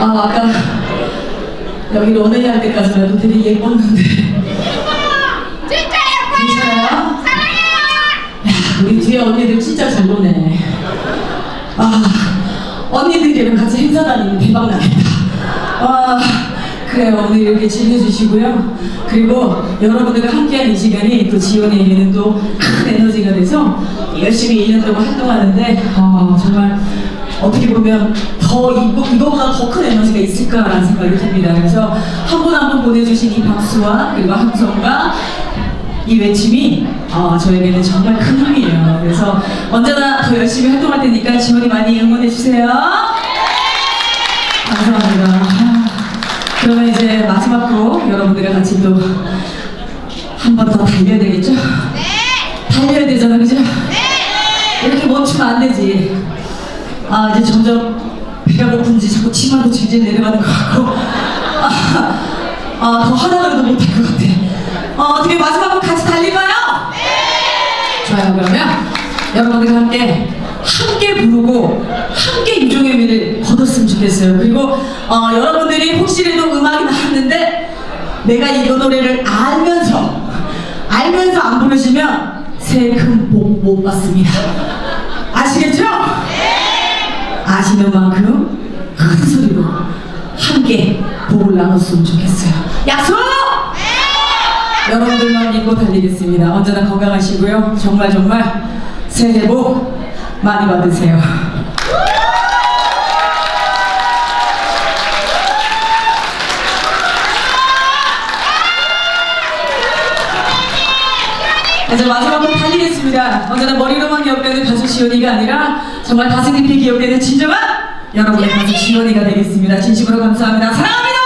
아까 여기 런웨이 할 때까지만 해도 되게 예뻤는데 진짜? 예뻐요. 사랑해요. 우리 뒤에 언니들 진짜 잘 노네. 아, 언니들이랑 같이 행사 다니면 대박 나겠다. 아, 그래요. 오늘 이렇게 즐겨주시고요. 그리고 여러분들과 함께한 이 시간이 또 지원에게는 또 큰 에너지가 돼서 열심히 1년 동안 활동하는데, 아, 정말 어떻게 보면 더 이거, 이거보다 더 큰 에너지가 있을까라는 생각이 듭니다. 그래서 한 분 한 분 보내주신 이 박수와 그리고 함성과 이 외침이 어, 저에게는 정말 큰 힘이에요. 그래서 언제나 더 열심히 활동할 테니까 지원이 많이 응원해 주세요. 감사합니다. 아, 그러면 이제 마지막으로 여러분들과 같이 또 한 번 더 달려야 되겠죠? 달려야 되잖아, 그죠? 이렇게 멈추면 안 되지. 아 이제 점점 배가 고픈지 자꾸 치마도 질질 내려가는 것 같고 아, 아, 더 하나라도 못할 것 같아. 어, 어떻게 마지막으로 같이 달릴까요? 좋아요. 그러면 여러분들과 함께 함께 부르고 함께 유종의 미를 거뒀으면 좋겠어요. 그리고 어, 여러분들이 혹시라도 음악이 나왔는데 내가 이 노래를 알면서 알면서 안 부르시면 새해 큰복못 받습니다. 아시는 만큼 큰 소리로 함께 복을 나눴으면 좋겠어요. 약속! 여러분들만 믿고 달리겠습니다. 언제나 건강하시고요. 정말 정말 새해 복 많이 받으세요. 이제 마지막으로 달리겠습니다. 언제나 머리로만 지원이가 아니라 정말 가슴 깊이 기억되는 진정한 여러분의 가수 지원이가 되겠습니다. 진심으로 감사합니다. 사랑합니다!